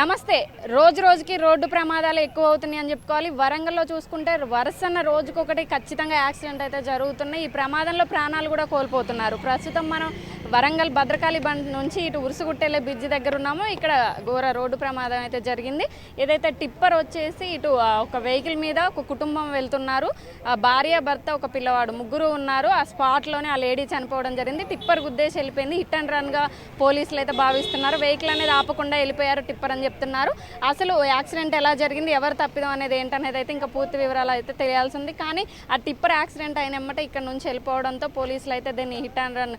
నమస్తే. రోజు రోజుకి రోడ్డు ప్రమాదాలు ఎక్కువ అవుతున్నాయి అని చెప్పుకోవాలి. వరంగల్లో చూసుకుంటే వరుసన్న రోజుకొకటి ఖచ్చితంగా యాక్సిడెంట్ అయితే జరుగుతున్నాయి. ఈ ప్రమాదంలో ప్రాణాలు కూడా కోల్పోతున్నారు. ప్రస్తుతం మనం వరంగల్ భద్రకాళి బండ్ నుంచి ఇటు ఉరుసుగుట్టెళ్ళే బ్రిడ్జ్ దగ్గర ఉన్నాము. ఇక్కడ ఘోర రోడ్డు ప్రమాదం అయితే జరిగింది. ఏదైతే టిప్పర్ వచ్చేసి ఇటు ఒక వెహికల్ మీద ఒక కుటుంబం వెళ్తున్నారు. ఆ భార్య భర్త ఒక పిల్లవాడు ముగ్గురు ఉన్నారు. ఆ స్పాట్లోనే ఆ లేడీ చనిపోవడం జరిగింది. టిప్పర్ గుద్దేసి వెళ్ళిపోయింది. హిట్ అండ్ రన్గా పోలీసులు అయితే భావిస్తున్నారు. వెహికల్ అనేది ఆపకుండా వెళ్ళిపోయారు టిప్పర్ అని చెప్తున్నారు. అసలు యాక్సిడెంట్ ఎలా జరిగింది? ఎవరు తప్పిదం అనేది ఏంటనేది అయితే ఇంకా పూర్తి వివరాలు అయితే తెలియాల్సింది. కానీ ఆ టిప్పర్ యాక్సిడెంట్ అయినమ్మట ఇక్కడ నుంచి వెళ్ళిపోవడంతో పోలీసులు అయితే దీన్ని హిట్ అండ్ రన్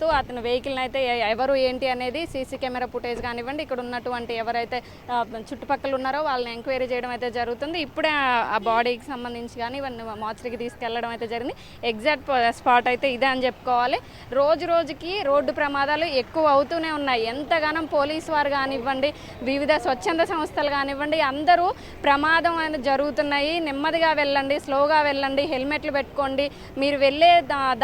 భావిస్తూ అతని వెహికల్ని అయితే ఎవరు ఏంటి అనేది సీసీ కెమెరా ఫుటేజ్ కానివ్వండి ఇక్కడ ఉన్నటువంటి ఎవరైతే చుట్టుపక్కల ఉన్నారో వాళ్ళని ఎంక్వైరీ చేయడం అయితే జరుగుతుంది. ఇప్పుడే ఆ- బాడీకి సంబంధించి కానీ ఇవన్నీ మార్చరికి తీసుకెళ్ళడం అయితే జరిగింది. ఎగ్జాక్ట్ స్పాట్ అయితే ఇదే అని చెప్పుకోవాలి. రోజు రోజుకి రోడ్డు ప్రమాదాలు ఎక్కువ అవుతూనే ఉన్నాయి. ఎంతగానో పోలీస్ వారు కానివ్వండి వివిధ స్వచ్ఛంద సంస్థలు కానివ్వండి అందరూ ప్రమాదం అనేది జరుగుతున్నాయి. నెమ్మదిగా వెళ్ళండి స్లోగా వెళ్ళండి హెల్మెట్లు పెట్టుకోండి. మీరు వెళ్ళే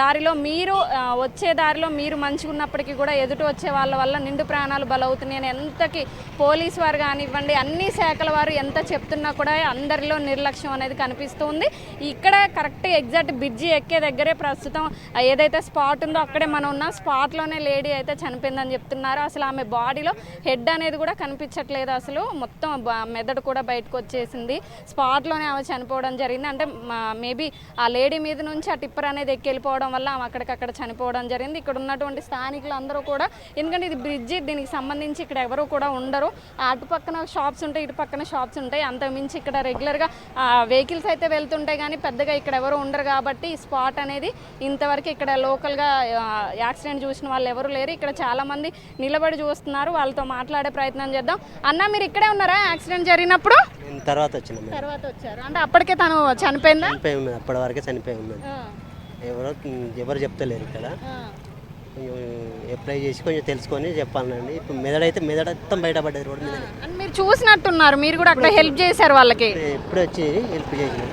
దారిలో మీరు వచ్చే దారిలో మీరు మంచిగా ఉన్నప్పటికీ కూడా ఎదుటి వచ్చే వాళ్ళ వల్ల నిండు ప్రాణాలు బలవుతున్నాయి అని ఎంతకి పోలీస్ వారు కానివ్వండి అన్ని శాఖల వారు ఎంత చెప్తున్నా కూడా అందరిలో నిర్లక్ష్యం అనేది కనిపిస్తుంది ఇక్కడ కరెక్ట్ ఎగ్జాక్ట్ బ్రిడ్జి ఎక్కే దగ్గరే ప్రస్తుతం ఏదైతే స్పాట్ ఉందో అక్కడే మనం ఉన్న స్పాట్లోనే లేడీ అయితే చనిపోయిందని చెప్తున్నారు. అసలు ఆమె బాడీలో హెడ్ అనేది కూడా కనిపించట్లేదు అసలు. మొత్తం బ- మెదడు కూడా బయటకు వచ్చేసింది. స్పాట్లోనే ఆమె చనిపోవడం జరిగింది. అంటే మేబీ ఆ లేడీ మీద నుంచి ఆ టిప్పర్ అనేది ఎక్కి వెళ్ళిపోవడం వల్ల ఆమె అక్కడికక్కడ చనిపోవడం జరిగింది. ఇక్కడ ఉన్న ఉన్నటువంటి స్థానికులు అందరూ కూడా ఎందుకంటే ఇది బ్రిడ్జి దీనికి సంబంధించి ఇక్కడ ఎవరు కూడా ఉండరు. అటు పక్కన షాప్స్ ఉంటాయి ఇటు పక్కన షాప్స్ ఉంటాయి. అంత మించి ఇక్కడ రెగ్యులర్గా వెహికల్స్ అయితే వెళ్తుంటాయి కానీ పెద్దగా ఇక్కడ ఎవరు ఉండరు కాబట్టి ఈ స్పాట్ అనేది ఇంతవరకు ఇక్కడ లోకల్గా యాక్సిడెంట్ చూసిన వాళ్ళు ఎవరు లేరు. ఇక్కడ చాలా మంది నిలబడి చూస్తున్నారు. వాళ్ళతో మాట్లాడే ప్రయత్నం చేద్దాం. అన్న మీరు ఇక్కడే ఉన్నారా యాక్సిడెంట్ జరిగినప్పుడు? తర్వాత వచ్చిన తర్వాత వచ్చారు. అంటే అప్పటికే తను చనిపోయిందా? చనిపోయి ఉన్నది అప్పటి వరకే చనిపోయి ఉన్నది ఎవరో ఎవరు చెప్తలేరు ఇక్కడ. అప్లై చేసి కొంచెం తెలుసుకొని చెప్పాలండి. ఇప్పుడు మెదడైతే మెదడు మొత్తం బయటపడ్డది రోడ్డు మీద అని మీరు చూసినట్టున్నారు. మీరు కూడా అక్కడ హెల్ప్ చేశారు వాళ్ళకి. ఇప్పుడే వచ్చి హెల్ప్ చేసిన.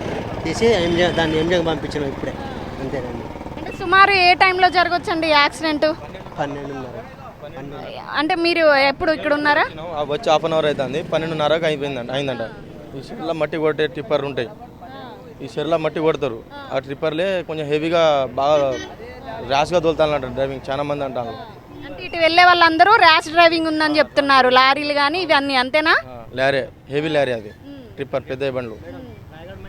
తీసి ఎంజే దాన్ని ఎంజాయ్ పంపించినాం ఇప్పుడే. అంతేనండి. అంటే సుమారు ఏ టైంలో జరగవచ్చండి ఈ యాక్సిడెంట్? పన్నెండున్నర. పన్నెండు అంటే మీరు ఎప్పుడు ఇక్కడ ఉన్నారా? ఆ వచ్చి హాఫ్ అన్ అవర్ అవుతుంది పన్నెండున్నరకు అయిపోయిందంట అయిందంట. ఈ చెర్ల మట్టి కొట్టే టిప్పర్ ఉంటాయి. ఈ చెర్ల మట్టి కొడతారు. ఆ ట్రిప్పర్లే కొంచెం హెవీగా బాగా ర్యాష్గా తోలుతానంట డ్రైవింగ్. చాలా మంది అంటారు. అంటే ఇటు వెళ్ళే వాళ్ళందరూ ర్యాష్ డ్రైవింగ్ ఉందని చెప్తున్నారు. లారీలు కానీ ఇవన్నీ అంతేనా? లారీ హెవీ లారీ అది. ట్రిప్పర్ పెద్ద బండ్లు.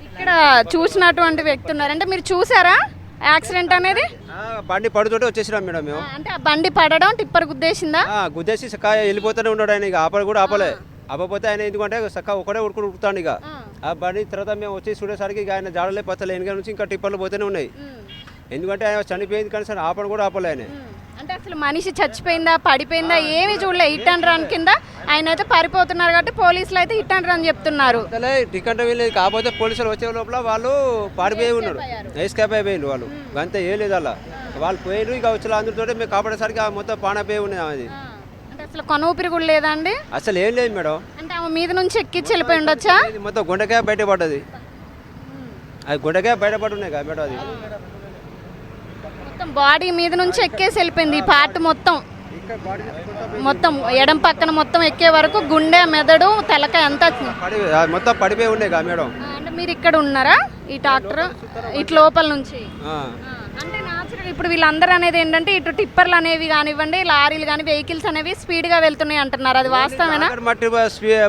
ఇక్కడ చూసినటువంటి వ్యక్తి ఉన్నారు. అంటే మీరు చూసారా యాక్సిడెంట్ అనేది? ఆ, బండి పడుతుంటే వచ్చేసినాం మేడం మేము. అంటే ఆ బండి పడడం టిప్పర్ గుద్దేసిందా? ఆ, గుద్దేసి సక్క వెళ్ళిపోతూనే ఉన్నాడు ఆయన ఇక. ఆపడు కూడా ఆపలే. ఆపపోతే ఆయన ఎందుకంటే సక్క ఒకడే ఉడుకుడు ఉడుకుతాడు ఇక. ఆ. బండి తర్వాత మేము వచ్చి చూడేసరికి ఇక ఆయన జాడలే పత్తలే. వెనక నుంచి ఇంకా టిప్పర్లు పోతూనే ఉన్నాయి. ఎందుకంటే ఆయన చనిపోయింది కానీ సరే ఆపడు కూడా ఆపలే ఆయన అంటే అసలు మనిషి చచ్చిపోయిందా పడిపోయిందా ఏమి చూడలే. హిట్ అండ్ రన్ కింద ఆయన అయితే పారిపోతున్నారు కాబట్టి పోలీసులు అయితే హిట్ అండ్ రన్ చెప్తున్నారు. టికెట్ కాకపోతే పోలీసులు వచ్చే లోపల వాళ్ళు పాడిపోయి ఉన్నారు. ఎస్కేప్ అయిపోయింది వాళ్ళు. అంతే ఏం లేదు అలా. వాళ్ళు పోయినారు ఇక వచ్చిన అందరితో మేము కాపాడేసరికి ఆ మొత్తం పానపోయి ఉన్నది ఆమెది. అంటే అసలు కొన ఊపిరి కూడా లేదా అండి? అసలు ఏం లేదు మేడం. అంటే ఆమె మీద నుంచి ఎక్కించి వెళ్ళిపోయి ఉండొచ్చా? మొత్తం గుండెకాయ బయటపడ్డది. అది గుండెకాయ బయటపడి ఉన్నాయి కదా మేడం అది. మొత్తం బాడీ మీద నుంచి ఎక్కేసి వెళ్ళిపోయింది ఈ పార్ట్ మొత్తం. మొత్తం ఎడం పక్కన మొత్తం ఎక్కే వరకు గుండె మెదడు పడి అది మొత్తం పడిపోయి మేడం. అంటే మీరు ఇక్కడ ఉన్నారా? ఈ డాక్టర్ ఇటు లోపల నుంచి? అంటే ఇప్పుడు వీళ్ళందరూ అనేది ఏంటంటే ఇటు టిప్పర్లు అనేవి కానివ్వండి లారీలు కానీ వెహికల్స్ అనేవి స్పీడ్గా వెళ్తున్నాయి అంటున్నారు. అది వాస్తవేనా మట్టి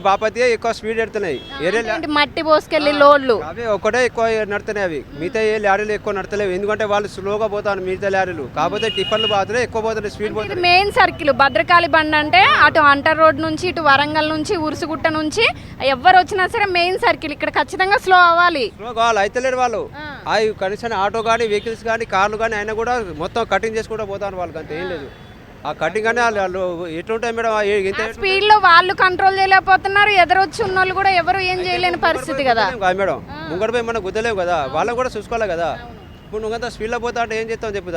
బాపతి ఎక్కువ స్పీడ్ ఎడుతున్నాయి. ఏంటి మట్టి పోసుకెళ్ళి లోడ్లు? అవి ఒక్కటే ఎక్కువ నడుతున్నాయి అవి. మిగతా ఏ లారీలు ఎక్కువ నడతలేవు. ఎందుకంటే వాళ్ళు స్లోగా పోతారు మిగతా లారీలు. కాకపోతే టిప్పర్లు పోతున్నాయి ఎక్కువ పోతున్నాయి స్పీడ్ పోతున్నాయి. Main circle. భద్రకాళి బండ్ అంటే అటు అంటర్ రోడ్ నుంచి ఇటు వరంగల్ నుంచి ఉరుసుగుట్ట నుంచి ఎవరు వచ్చినా సరే మెయిన్ సర్కిల్. ఇక్కడ ఖచ్చితంగా స్లో అవ్వాలి. స్లోగా వాళ్ళు అయితలేరు వాళ్ళు. అవి కనీసం ఆటో కానీ వెహికల్స్ కానీ కార్లు కానీ అయినా కూడా మొత్తం కటింగ్ చేసుకుంటూ పోతారు వాళ్ళకి అంతే ఏం లేదు. ఆ కటింగ్ కానీ వాళ్ళు వాళ్ళు ఎట్లుంటాయి మేడం? స్పీడ్లో వాళ్ళు కంట్రోల్ చేయలేకపోతున్నారు. ఎదురొచ్చి ఉన్న వాళ్ళు కూడా ఎవరు ఏం చేయలేని పరిస్థితి కదా. మేడం ముంగడ పోయి మనం గుద్దలేవు కదా? వాళ్ళని కూడా చూసుకోవాలి కదా. ఇప్పుడు నువ్వంతా స్పీడ్లో పోతా అంటే ఏం చేస్తావు చెప్పు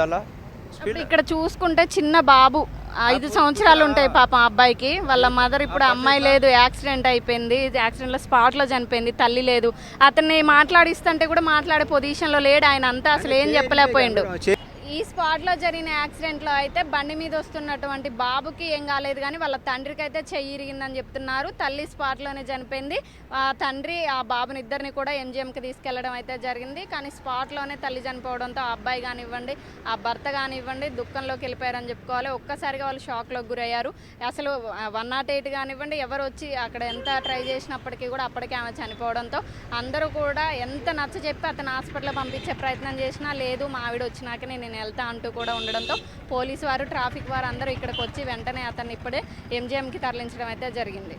ఇప్పుడు ఇక్కడ చూసుకుంటే చిన్న బాబు. ఐదు సంవత్సరాలు ఉంటాయి పాపం అబ్బాయికి. వాళ్ళ మదర్ ఇప్పుడు అమ్మాయి లేదు యాక్సిడెంట్ అయిపోయింది. యాక్సిడెంట్లో స్పాట్లో చనిపోయింది తల్లి లేదు. అతన్ని మాట్లాడిస్తుంటే కూడా మాట్లాడే పొజిషన్లో లేడు ఆయన అంతా. అసలు ఏం చెప్పలేకపోయిండు. ఈ స్పాట్లో జరిగిన యాక్సిడెంట్లో అయితే బండి మీద వస్తున్నటువంటి బాబుకి ఏం కాలేదు కానీ వాళ్ళ తండ్రికి అయితే చెయ్యి ఇరిగిందని చెప్తున్నారు. తల్లి స్పాట్లోనే చనిపోయింది. ఆ తండ్రి ఆ బాబుని ఇద్దరిని కూడా ఎంజిఎంకి తీసుకెళ్ళడం అయితే జరిగింది. కానీ స్పాట్లోనే తల్లి చనిపోవడంతో ఆ అబ్బాయి కానివ్వండి ఆ భర్త కానివ్వండి దుఃఖంలోకి వెళ్ళిపోయారని చెప్పుకోవాలి. ఒక్కసారిగా వాళ్ళు షాక్లోకి గురయ్యారు. అసలు వన్ నాట్ ఎయిట్ కానివ్వండి ఎవరు వచ్చి అక్కడ ఎంత ట్రై చేసినప్పటికీ కూడా అప్పటికే ఆమె చనిపోవడంతో అందరూ కూడా ఎంత నచ్చ చెప్పి అతను హాస్పిటల్ పంపించే ప్రయత్నం చేసినా లేదు మా ఆవిడ వచ్చినాకనే నేను వెళ్తా అంటూ కూడా ఉండడంతో పోలీసు వారు ట్రాఫిక్ వారు అందరూ ఇక్కడికి వచ్చి వెంటనే అతన్ని ఇప్పుడే ఎంజీఎంకి తరలించడం అయితే జరిగింది.